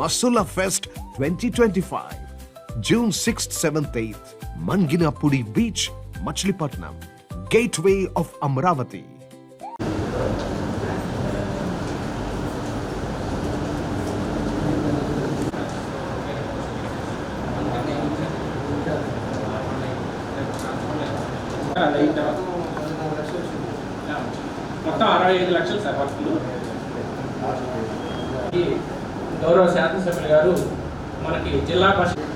Masula Fest 2025. June 6th, 7th, 8th. Manginapudi Beach, Machilipatnam. Gateway of Amravati. అది అయిన తర్వాత మొత్తం అరవై ఐదు లక్షలు సార్ వర్క్లు ఈ గౌరవ శాసనసభ్యులు గారు మనకి జిల్లా పరిషత్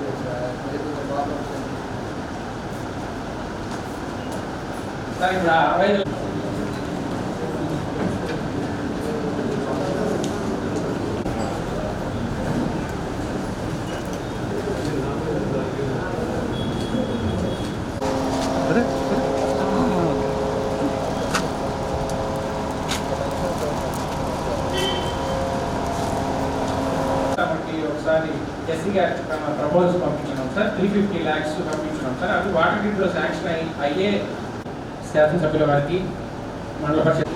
సార్ ఇప్పుడు అరవై ఎస్సీ గారి ప్రపోజల్ పంపించినాం సార్. త్రీ ఫిఫ్టీ ల్యాక్స్ పంపించినాం సార్. అవి వాటర్ గ్రిడ్లో శాంక్షన్ అయ్యి అయ్యే శాసనసభ్యుల వారికి మండల పరిషత్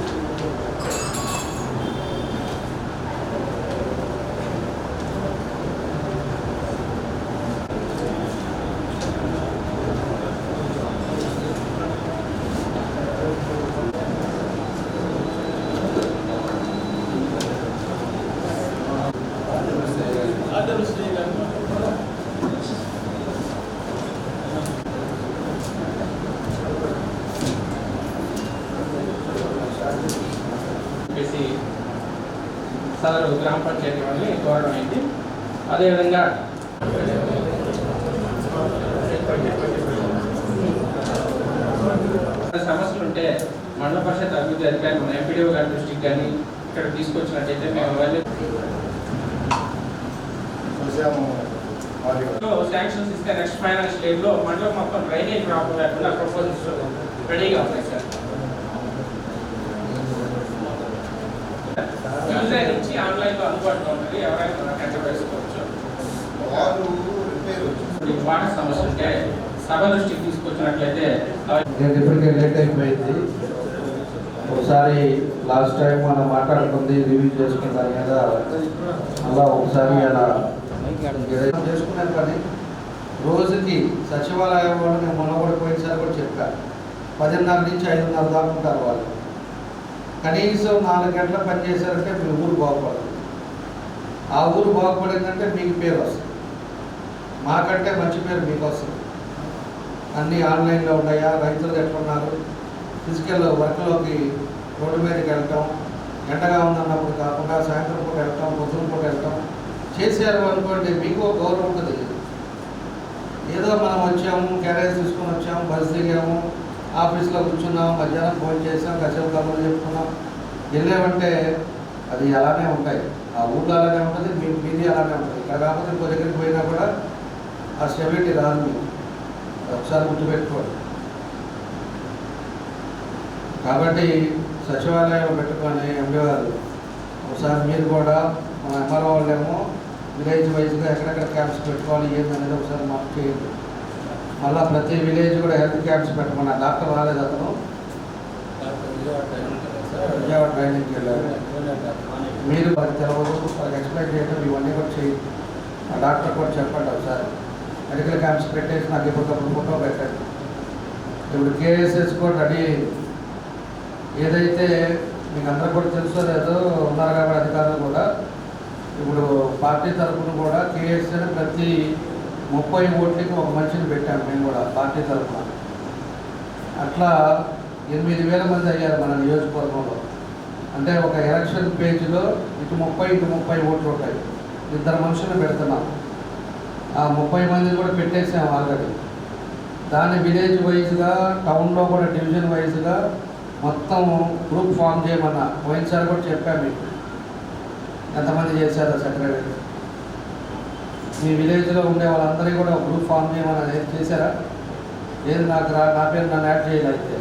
చెప్పేసి సదరు గ్రామ పంచాయతీ వాళ్ళని కోరడం అయింది. అదేవిధంగా సమస్యలు ఉంటే మండల పరిషత్ అభివృద్ధి అధికారి మన ఎంపీడీఓ గారి దృష్టికి కానీ ఇక్కడ తీసుకొచ్చినట్టయితే మేము అవన్నీ శాంక్షన్స్ ఇస్తే నెక్స్ట్ ఫైనాన్షియల్ ఇయర్లో మండలం మొత్తం డ్రైనేజ్ ప్రాబ్లం లేకుండా ప్రపోజల్స్ రెడీగా ఉన్నాయి సార్ యూజర్ నుంచి ఆన్లైన్లో అందుబాటులో ఉంటుంది ఎవరైనా ఇప్పుడు ఈ వాటర్ సమస్య ఉంటే సభ దృష్టికి తీసుకొచ్చినట్లయితే నేను ఇప్పటికే లేట్ అయిపోయింది. ఒకసారి లాస్ట్ టైం మనం మాట్లాడుకుంది రివ్యూ చేసుకున్న దాని మీద అలా ఒకసారి అలా చేసుకున్నాను కానీ రోజుకి సచివాలయం వాళ్ళు నేను మొన్న కూడా పోయినసారి కూడా చెప్పాను పదిన్నర నుంచి ఐదున్నర దాకా ఉంటారు వాళ్ళు. కనీసం నాలుగు గంటల పని చేశారంటే మీ ఊరు బాగుపడదు ఆ ఊరు బాగుపడిందంటే మీకు పేరు వస్తుంది. మాకంటే మంచి పేరు మీకు వస్తుంది. అన్నీ ఆన్లైన్లో ఉన్నాయా? రైతులు ఎట్లున్నారు ఫిజికల్ వర్క్లోకి రోడ్డు మీదకి వెళ్ళటం ఎండగా ఉందన్నప్పుడు కాకుండా సాయంత్రం పూట వెళ్ళటం పొద్దున పూట వెళ్ళటం చేశారు అనుకోండి మీకు గౌరవం ఉంటుంది ఏదో మనం వచ్చాము క్యారేజ్ తీసుకొని వచ్చాము బస్ దిగాము ఆఫీస్లో కూర్చున్నాం మధ్యాహ్నం ఫోన్ చేసాం కాసేపు కబుర్లు చెప్పుకున్నాం. వెళ్ళామంటే అది అలానే ఉంటాయి. ఆ ఊళ్ళో అలానే ఉంటుంది మీ మీది అలానే ఉంటుంది. ఇక్కడ కాకపోతే ఇంకో దగ్గరికి పోయినా కూడా ఆ స్టెబిలిటీ రాదు మీకు. ఒకసారి గుర్తుపెట్టుకోండి. కాబట్టి సచివాలయం పెట్టుకొని ఎంపీ గారు ఒకసారి మీరు కూడా మన ఎంఆర్ఓ వాళ్ళేమో విలేజ్ వైజ్గా ఎక్కడెక్కడ క్యాంప్స్ పెట్టుకోవాలి ఏందనేది ఒకసారి మాకు చేయండి. మళ్ళీ ప్రతి విలేజ్ కూడా హెల్త్ క్యాంప్స్ పెట్టమన్నా డాక్టర్ రాలేదు అతను. విజయవాడ ట్రైనింగ్కి వెళ్ళారు మీరు వారికి తెలవదు వాళ్ళకి ఎక్స్ప్లెయిన్ చేయడం ఇవన్నీ కూడా చేయండి ఆ డాక్టర్ కూడా చెప్పండి ఒకసారి. మెడికల్ క్యాంప్స్ పెట్టేసి నాకు ఎప్పటికప్పుడు ఫోటో పెట్టండి. ఇప్పుడు కేఎస్ఎస్ కూడా రెడీ అయింది ఏదైతే మీకు అందరూ కూడా తెలుసో లేదో ఉన్నారు కాబట్టి అధికారులు కూడా ఇప్పుడు పార్టీ తరఫున కూడా కేఎస్ఎన్ ప్రతి ముప్పై ఓట్లకి ఒక మనిషిని పెట్టాము మేము కూడా పార్టీ తరఫున అట్లా ఎనిమిది వేల మంది అయ్యారు మన నియోజకవర్గంలో. అంటే ఒక ఎలక్షన్ పేజీలో ఇటు ముప్పై ఇటు ముప్పై ఓట్లు ఉంటాయి. ఇద్దరు మనుషులు పెడుతున్నాం. ఆ ముప్పై మందిని కూడా పెట్టేసాం ఆల్రెడీ. దాన్ని విలేజ్ వైజ్గా టౌన్లో కూడా డివిజన్ వైజ్గా మొత్తం గ్రూప్ ఫామ్ చేయమన్నా పోయినసారి కూడా చెప్పాను మీకు. ఎంతమంది చేశారు సెక్రటరీ? మీ విలేజ్లో ఉండే వాళ్ళందరికీ కూడా గ్రూప్ ఫామ్ చేయమని చేశారా? ఏది నాకు రా నా పేరు నన్ను యాడ్ చేయాలి అయితే.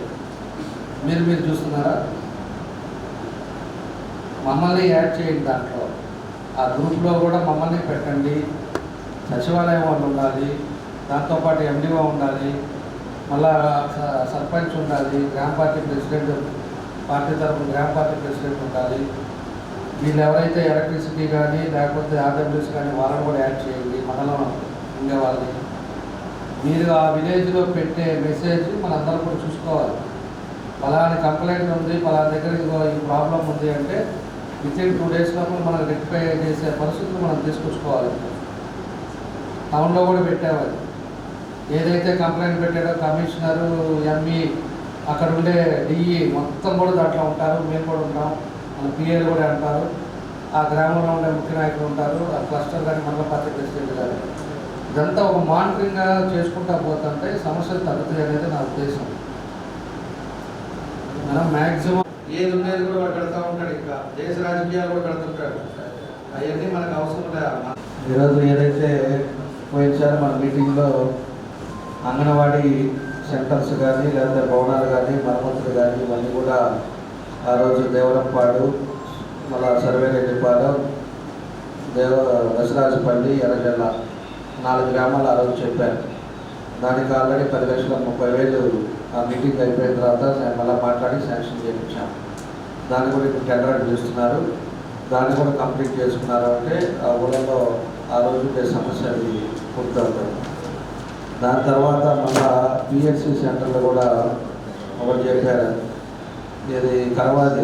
మీరు మీరు చూస్తున్నారా? మమ్మల్ని యాడ్ చేయండి దాంట్లో. ఆ గ్రూప్లో కూడా మమ్మల్ని పెట్టండి. సచివాలయం వాళ్ళు ఉండాలి. దాంతోపాటు ఎండిఓ ఉండాలి. మళ్ళా సర్పంచ్ ఉండాలి. గ్రామ పార్టీ ప్రెసిడెంట్ పార్టీ తరఫున గ్రామ పార్టీ ప్రెసిడెంట్ ఉండాలి. వీళ్ళు ఎవరైతే ఎలక్ట్రిసిటీ కానీ లేకపోతే ఆర్డబ్ల్యూస్ కానీ వాళ్ళని కూడా యాడ్ చేయండి. మండలం ఉండేవాళ్ళని మీరు ఆ విలేజ్లో పెట్టే మెసేజ్ మనందరం కూడా చూసుకోవాలి. ఫలాని కంప్లైంట్ ఉంది ఫలానా దగ్గర ఇదిగో ఈ ప్రాబ్లం ఉంది అంటే విత్ ఇన్ టూ డేస్ లోపల మనం రెక్టిఫై చేసే పరిస్థితులు మనం తీసుకొచ్చుకోవాలి. టౌన్లో కూడా పెట్టేవారు ఏదైతే కంప్లైంట్ పెట్టాడో కమిషనరు ఎంఈ అక్కడ ఉండే డిఈ మొత్తం కూడా దాంట్లో ఉంటారు మేము కూడా ఉంటాం మన పిఏలు కూడా అంటారు ఆ గ్రామంలో ఉండే ముఖ్య నాయకులు ఉంటారు ఆ క్లస్టర్ కానీ మండల పార్టీ ప్రెసిడెంట్ కానీ ఇదంతా ఒక మానిటరింగ్గా చేసుకుంటా పోతుంటే సమస్యలు తగ్గుతాయి అనేది నా ఉద్దేశం. మనం మ్యాక్సిమం ఏది ఉండేది కూడా వాడు కడతా ఉంటాడు ఇంకా. దేశ రాజకీయాలు కూడా కడుతుంటాడు అవన్నీ మనకు అవసరం లేదు ఈరోజు ఏదైతే పోయినసారి మన మీటింగ్లో అంగన్వాడీ సెంటర్స్ కానీ లేకపోతే భవనాలు కానీ మరమ్మతులు కానీ ఇవన్నీ కూడా ఆ రోజు దేవరంపాడు మళ్ళా సర్వేరెడ్డిపాలెం దేవ దశరాజపల్లి ఎర్రజల్ల నాలుగు గ్రామాలు ఆ రోజు చెప్పారు. దానికి ఆల్రెడీ పది లక్షల ముప్పై వేలు ఆ మీటింగ్ అయిపోయిన తర్వాత మళ్ళీ మాట్లాడి శాంక్షన్ చేయించాం దాన్ని కూడా ఇప్పుడు టెండర్ చేస్తున్నారు దాన్ని కూడా కంప్లీట్ చేసుకున్నారు అంటే ఆ ఊళ్ళలో ఆ రోజు సమస్య అది పూర్తవుతుంది దాని తర్వాత మళ్ళా పిఎస్సి సెంటర్లో కూడా ఒకటి చెప్పారు. ఇది కరవాది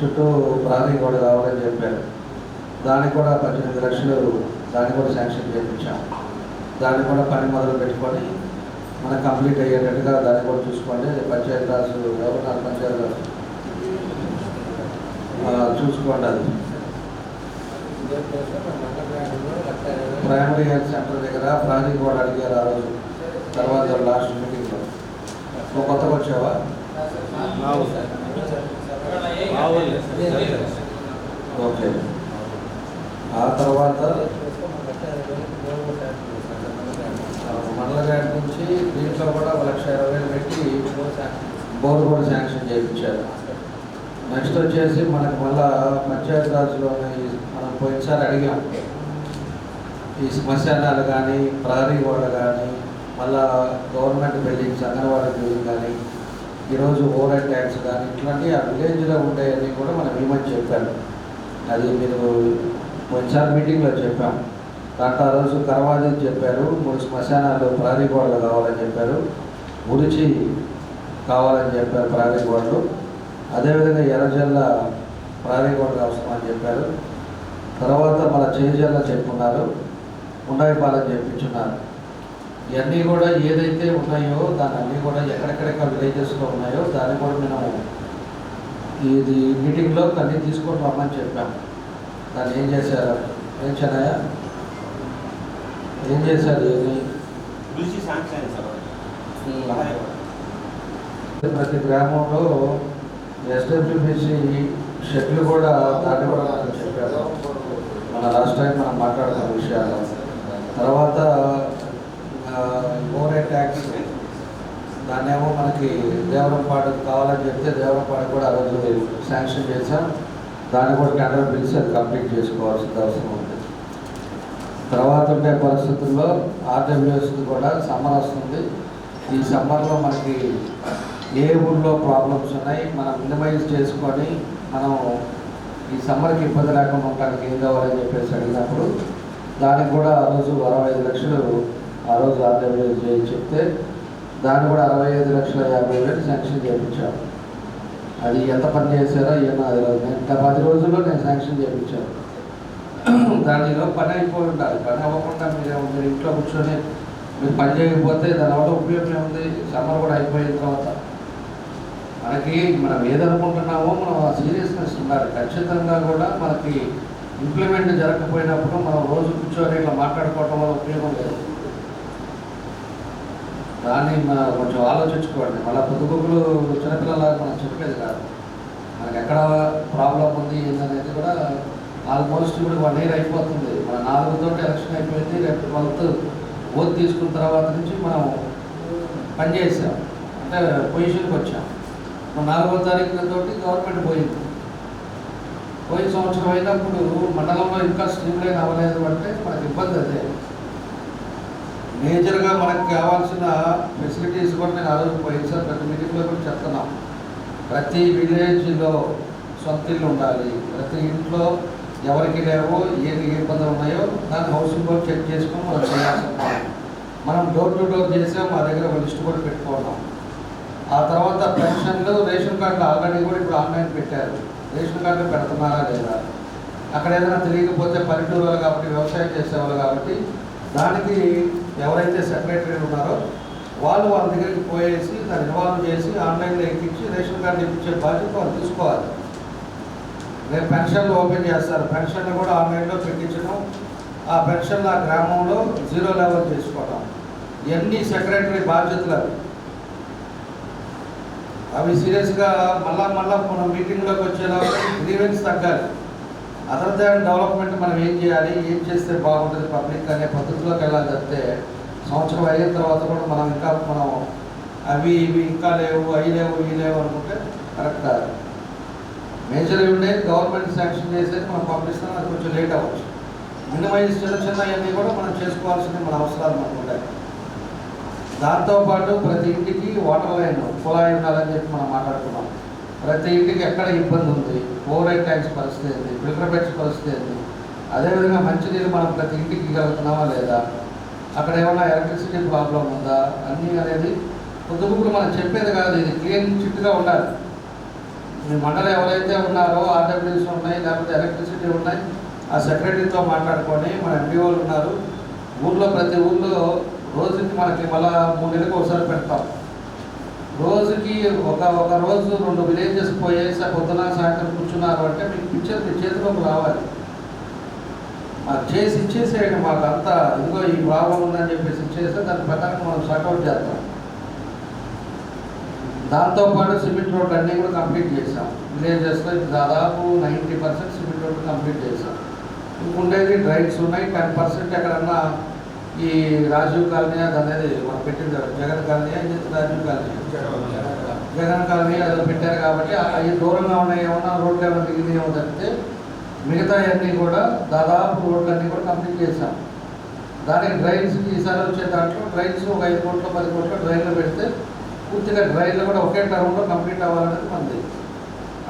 చుట్టూ ప్రాణి కూడా కావాలని చెప్పారు. దానికి కూడా పద్దెనిమిది లక్షలు దాన్ని కూడా శాంక్షన్ చేయించాం దాన్ని కూడా పని మొదలు పెట్టుకొని మనకు కంప్లీట్ అయ్యేటట్టుగా దాన్ని కూడా చూసుకోండి పంచాయతీ రాజు ఎవరున్నారు పంచాయతీ రాజు. చూసుకోండి అది. ప్రైమరీ హెల్త్ సెంటర్ దగ్గర ప్రాజెక్ట్ కూడా అడిగారు ఆ రోజు. తర్వాత లాస్ట్ మీటింగ్లో. నువ్వు కొత్తగా వచ్చావా? ఓకే. ఆ తర్వాత మండలగాడి నుంచి దీంట్లో కూడా ఒక లక్ష ఇరవై వేలు పెట్టి బోర్ కూడా శాంక్షన్ చేయించారు నెక్స్ట్ వచ్చేసి మనకు మళ్ళా పంచాయతీ రాజ్లో మనం పోయినసారి అడిగాం. ఈ శ్మశానాలు కానీ ప్రహరీ గోడ కానీ మళ్ళా గవర్నమెంట్ బిల్డింగ్స్ అంగన్వాడీ బిల్డింగ్ కానీ ఈరోజు ఓవర్ ట్యాక్స్ కానీ ఇట్లాంటి ఆ విలేజ్లో ఉండేవన్నీ కూడా మనం ఏమని చెప్పారు అది మీరు పోయినసారి మీటింగ్లో చెప్పాం. దాంట్లో ఆ రోజు కరవాది చెప్పారు మూడు శ్మశానాలు ప్రహరీ గోడలు కావాలని చెప్పారు ఉడిచి కావాలని చెప్పారు ప్రహరీ గోడలు. అదేవిధంగా ఎర్రజల్ల గోడలు అవసరం అని చెప్పారు. తర్వాత మన చేజల్ల చెప్పున్నారు ఉండాయిపాలని చెప్పించున్నారు. ఇవన్నీ కూడా ఏదైతే ఉన్నాయో దాని అన్నీ కూడా ఎక్కడెక్కడెక్కడ విలేజెస్లో ఉన్నాయో దాన్ని కూడా మేము ఇది మీటింగ్లో అన్నీ తీసుకొని రమ్మని చెప్పాం దాన్ని ఏం చేశారు? ఏం చెన్నయ్య? ఏం చేశారు ప్రతి గ్రామంలో ఎస్డబ్ల్యూబిసి షెడ్లు కూడా దాన్ని కూడా చెప్పారు. మన లాస్ట్ టైం మనం మాట్లాడుతున్న విషయాలు. తర్వాత ఓవర్ ట్యాక్స్ దాన్నేమో మనకి దేవరంపాడు కావాలని చెప్తే దేవరంపాడు కూడా ఆ రోజు శాంక్షన్ చేశాం. దాన్ని కూడా టెండర్ పిలిచి అది కంప్లీట్ చేసుకోవాల్సిన అవసరం ఉంది. తర్వాత ఉండే పరిస్థితుల్లో ఆర్డబ్ల్యూఎస్ కూడా సమ్మర్ వస్తుంది ఈ సమ్మర్లో మనకి ఏ ఊళ్ళో ప్రాబ్లమ్స్ ఉన్నాయి మనం మినిమైజ్ చేసుకొని మనం ఈ సమ్మర్కి ఇబ్బంది లేకుండా ఉండడానికి ఏం కావాలని చెప్పేసి అడిగినప్పుడు దానికి కూడా ఆ రోజు అరవై ఐదు లక్షలు ఆ రోజు ఆర్డబ్ల్యూఎస్ చేయని చెప్తే దాన్ని కూడా అరవై ఐదు లక్షల యాభై వేలు శాంక్షన్ చేయించాం అది ఎంత పని చేశారో ఏమో అది రోజు నేను పది రోజుల్లో నేను శాంక్షన్ చేయించాను. దానిలో పని అయిపోయి ఉండాలి. పని అవ్వకుండా మీరు మీరు ఇంట్లో కూర్చొని మీరు పని చేయకపోతే దానివల్ల ఉపయోగం ఏముంది? సమ్మర్ కూడా అయిపోయిన తర్వాత మనకి మనం ఏదనుకుంటున్నామో మనం ఆ సీరియస్నెస్ ఉండాలి. ఖచ్చితంగా కూడా మనకి ఇంప్లిమెంట్ జరగకపోయినప్పుడు మనం రోజు కూర్చొని ఇట్లా మాట్లాడుకోవటం వల్ల ఉపయోగం లేదు. దాన్ని మన కొంచెం ఆలోచించుకోండి. మళ్ళీ పొద్దుగులు చిన్నపిల్లలాగా మనం చెప్పేది కాదు. మనకి ఎక్కడ ప్రాబ్లం ఉంది ఏందనేది కూడా ఆల్మోస్ట్ ఇప్పుడు వన్ ఇయర్ అయిపోతుంది. మన నాలుగుతో ఎలక్షన్ అయిపోయింది రేపు ట్వెల్త్ ఓట్ తీసుకున్న తర్వాత నుంచి మనం పనిచేసాం. అంటే పొజిషన్కి వచ్చాం. నాలుగో తారీఖు తోటి గవర్నమెంట్ పోయింది. పోయిన సంవత్సరం అయినప్పుడు మండలంలో ఇంకా స్ట్రీమ్ లైన్ అవ్వలేదు అంటే మనకు ఇబ్బంది అదే. మేజర్గా మనకు కావాల్సిన ఫెసిలిటీస్ కూడా నేను ఆ రోజు సార్ ప్రతి మీటింగ్లో కూడా చెప్తున్నాం. ప్రతి విలేజ్లో సొంత ఇల్లు ఉండాలి. ప్రతి ఇంట్లో ఎవరికి లేవో ఏది ఏ ఇబ్బందులు ఉన్నాయో దాన్ని హౌసింగ్ బోర్డ్ చెక్ చేసుకొని మనం చేయాల్సి మనం డోర్ టు డోర్ చేసాం మా దగ్గర ఒక లిస్ట్ కూడా పెట్టుకోవడం ఆ తర్వాత పెన్షన్లు రేషన్ కార్డులు ఆల్రెడీ కూడా ఇప్పుడు ఆన్లైన్ పెట్టారు. రేషన్ కార్డులు పెడుతున్నారా లేదా? అక్కడ ఏదైనా తెలియకపోతే పల్లెటూరు కాబట్టి వ్యవసాయం చేసేవాళ్ళు కాబట్టి దానికి ఎవరైతే సెక్రటరీ ఉన్నారో వాళ్ళు వాళ్ళ దగ్గరికి పోయేసి దాన్ని ఇన్వాల్వ్ చేసి ఆన్లైన్లో ఎక్కించి రేషన్ కార్డు ఇప్పించే బాధ్యత వాళ్ళు తీసుకోవాలి. రేపు పెన్షన్లు ఓపెన్ చేస్తారు. పెన్షన్లు కూడా ఆన్లైన్లో పెట్టించడం ఆ పెన్షన్లు ఆ గ్రామంలో జీరో లెవెల్ చేసుకోవడం. ఇవన్నీ సెక్రటరీ బాధ్యతలు అవి సీరియస్గా మళ్ళా మళ్ళా మనం మీటింగ్లోకి వచ్చేలా గ్రీవెన్స్ తగ్గాలి. అదర్ దాన్ డెవలప్మెంట్ మనం ఏం చేయాలి ఏం చేస్తే బాగుంటుంది పబ్లిక్ అనే పద్ధతిలోకి వెళ్ళాలి తప్పితే సంవత్సరం అయిన తర్వాత కూడా మనం ఇంకా మనం అవి ఇవి ఇంకా లేవు అవి లేవు ఇవి లేవు అనుకుంటే కరెక్ట్ కాదు. మేజర్ ఉండే గవర్నమెంట్ శాంక్షన్ చేసేది మనం పంపిస్తాం అది కొంచెం లేట్ అవ్వచ్చు. మినిమైజ్ చిన్న చిన్న అన్నీ కూడా మనం చేసుకోవాల్సిన మన అవసరాలు మనకు ఉంటాయి దాంతోపాటు ప్రతి ఇంటికి వాటర్ లైన్ కుళాయి ఉండాలని చెప్పి మనం మాట్లాడుకున్నాం. ప్రతి ఇంటికి ఎక్కడ ఇబ్బంది ఉంది? ఓవర్ ట్యాంక్స్ పరిస్థితి ఏంది? ఫిల్టర్ బెడ్స్ పరిస్థితి ఏంది? అదేవిధంగా మంచినీళ్ళు మనం ప్రతి ఇంటికి ఇవ్వగలుగుతున్నామా లేదా? అక్కడ ఏమైనా ఎలక్ట్రిసిటీ ప్రాబ్లం ఉందా? అన్నీ అనేది పొద్దుగుప్పుడు మనం చెప్పేది కాదు. ఇది క్లీన్ చిట్గా ఉండాలి. మీ మండలం ఎవరైతే ఉన్నారో ఆర్డబ్ల్యూస్ ఉన్నాయి లేకపోతే ఎలక్ట్రిసిటీ ఉన్నాయి ఆ సెక్రటరీతో మాట్లాడుకొని మన ఎంపీఓలు ఉన్నారు. ఊర్లో ప్రతి ఊర్లో రోజుకి మనకి మళ్ళా మూడు నెలలకు ఒకసారి పెడతాం. రోజుకి ఒక ఒక రోజు రెండు విలేజెస్ పోయేసి ఆ పొద్దున సాయంత్రం కూర్చున్నారు అంటే మీకు పిక్చర్ మీ చేతిలోకి రావాలి. మాకు చేసి ఇచ్చేసేయండి మాకు అంతా ఇదిగో ఈ ప్రాబ్లం ఉందని చెప్పేసి ఇచ్చేస్తే దాని ప్రకారం మనం షార్ట్అవుట్ చేస్తాం. దాంతోపాటు సిమెంట్ రోడ్లు అన్నీ కూడా కంప్లీట్ చేసాం విలేజెస్లో దాదాపు నైంటీ పర్సెంట్ సిమెంట్ రోడ్లు కంప్లీట్ చేసాం ఇంకుండేది డ్రైన్స్ ఉన్నాయి టెన్ పర్సెంట్ ఎక్కడన్నా ఈ రాజీవ్ కాలనీ అది అనేది మనం పెట్టింది జగన్ కాలనీ అని చెప్పి రాజీవ్ కాలనీ జగన్ కాలనీ అది పెట్టారు కాబట్టి అవి దూరంగా ఉన్నాయి ఏమన్నా రోడ్లు ఏమైనా మిగిలిన ఏమో తప్పితే మిగతా అన్నీ కూడా దాదాపు రోడ్లన్నీ కూడా కంప్లీట్ చేసాం దానికి డ్రైన్స్ ఈసారి వచ్చే దాంట్లో డ్రైన్స్ ఒక ఐదు కోట్లు పది కోట్లు డ్రైన్లు పెడితే పూర్తిగా డ్రైన్లు కూడా ఒకే టర్మ్లో కంప్లీట్ అవ్వాలనేది మనది.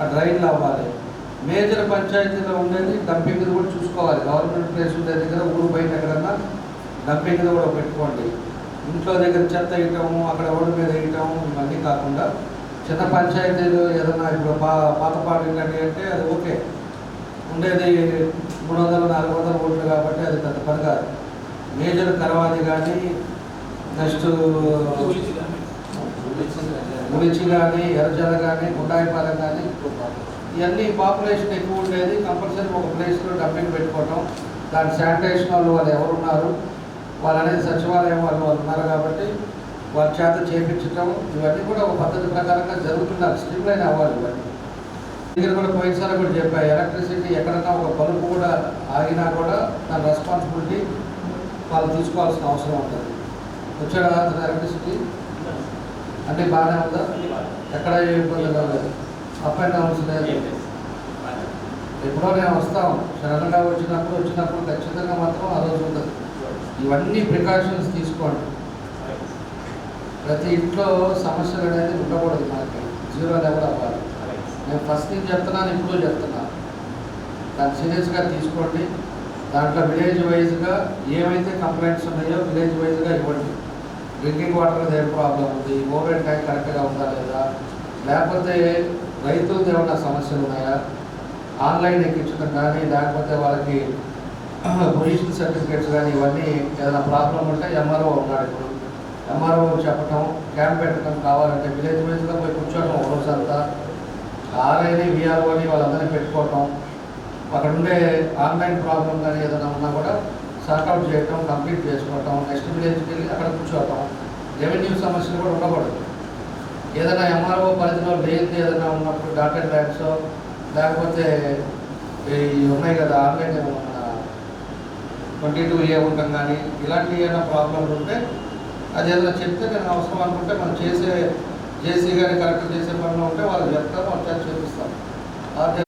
ఆ డ్రైన్లు అవ్వాలి. మేజర్ పంచాయతీలో ఉండేది డంపింగ్ కూడా చూసుకోవాలి. గవర్నమెంట్ ప్లేస్ ఉండే దగ్గర ఊరు బయట ఎక్కడన్నా డంపింగ్ కూడా పెట్టుకోండి. ఇంట్లో దగ్గర చెత్త వేయటము అక్కడ ఓడి మీద వేయటము ఇవన్నీ కాకుండా చిన్న పంచాయతీలు ఏదన్నా ఇప్పుడు పా పాతపాడు ఏంటంటే అంటే అది ఓకే. ఉండేది మూడు వందలు నాలుగు వందల ఓట్లు కాబట్టి అది పెద్ద పని కాదు. మేజర్ కరవాది కానీ నెక్స్ట్ గురించి కానీ ఎర్రజల కానీ గుండాయిపాలెం కానీ ఇవన్నీ పాపులేషన్ ఎక్కువ ఉండేది. కంపల్సరీ ఒక ప్లేస్లో డంపింగ్ పెట్టుకోవటం. దాని శానిటేషన్ వాళ్ళు వాళ్ళు ఎవరున్నారు? ఉన్నారు వాళ్ళు అనేది సచివాలయం వాళ్ళు ఉన్నారు కాబట్టి వాళ్ళ చేత చేపించటం ఇవన్నీ కూడా ఒక పద్ధతి ప్రకారంగా జరుగుతున్నారు స్ట్రీమ్ లైన్ అవ్వాలి ఇవన్నీ. దగ్గర కూడా పోయినసారి కూడా చెప్పా ఎలక్ట్రిసిటీ ఎక్కడన్నా ఒక బల్బు కూడా ఆగినా కూడా దాని రెస్పాన్సిబిలిటీ వాళ్ళు తీసుకోవాల్సిన అవసరం ఉంటుంది. వచ్చాడా అతను ఎలక్ట్రిసిటీ? అంటే బాగానే ఉందా? ఎక్కడ ఏ ఇబ్బంది అప్ అండ్ డౌన్స్ లేదు. ఎప్పుడో నేను వస్తాం. సడన్గా వచ్చినప్పుడు వచ్చినప్పుడు ఖచ్చితంగా మాత్రం ఆ రోజు ఉంటుంది. ఇవన్నీ ప్రికాషన్స్ తీసుకోండి. ప్రతి ఇంట్లో సమస్యలు అనేది ఉండకూడదు మనకి. జీరో లెవెల్ అవ్వాలి. నేను ఫస్ట్ నుంచి చెప్తున్నాను ఇప్పుడు చెప్తున్నాను. దాన్ని సీరియస్గా తీసుకోండి. దాంట్లో విలేజ్ వైజ్గా ఏమైతే కంప్లైంట్స్ ఉన్నాయో విలేజ్ వైజ్గా ఇవ్వండి. డ్రింకింగ్ వాటర్ ఏం ప్రాబ్లం ఉంది? ఓవెన్ ట్యాంక్ కరెక్ట్గా ఉందా లేదా? లేకపోతే రైతులది ఏమైనా సమస్యలు ఉన్నాయా? ఆన్లైన్ ఎక్కించడం కానీ లేకపోతే వాళ్ళకి పొజిషన్ సర్టిఫికేట్స్ కానీ ఇవన్నీ ఏదైనా ప్రాబ్లం ఉంటే ఎంఆర్ఓ ఉన్నాడు ఇప్పుడు. ఎంఆర్ఓ చెప్పటం క్యాంప్ పెట్టడం కావాలంటే విలేజ్ విలేజ్లో పోయి కూర్చోవడం ఒక రోజంతా ఆర్ఐని విఆర్ఓని వాళ్ళందరినీ పెట్టుకోవటం. అక్కడ ఉండే ఆన్లైన్ ప్రాబ్లం కానీ ఏదైనా ఉన్నా కూడా సార్ట్అవుట్ చేయటం కంప్లీట్ చేసుకోవటం నెక్స్ట్ విలేజ్కి వెళ్ళి అక్కడ కూర్చోవటం. రెవెన్యూ సమస్యలు కూడా ఉండకూడదు. ఏదైనా ఎంఆర్ఓ పరిధిలో లేనిది ఏదైనా ఉన్నప్పుడు డాక్టర్ ల్యాండ్స్ లేకపోతే ఈ ఉన్నాయి కదా ఆన్లైన్ ట్వంటీ టూ ఏ ఉండటం కానీ ఇలాంటి ఏమైనా ప్రాబ్లమ్స్ ఉంటే అది ఏదైనా చెప్తే నేను అవసరం అనుకుంటే మనం చేసే జేసీ గారి కలెక్టర్ చేసే పనిలో ఉంటే వాళ్ళు చెప్తారు వాళ్ళు చేసి చూపిస్తాం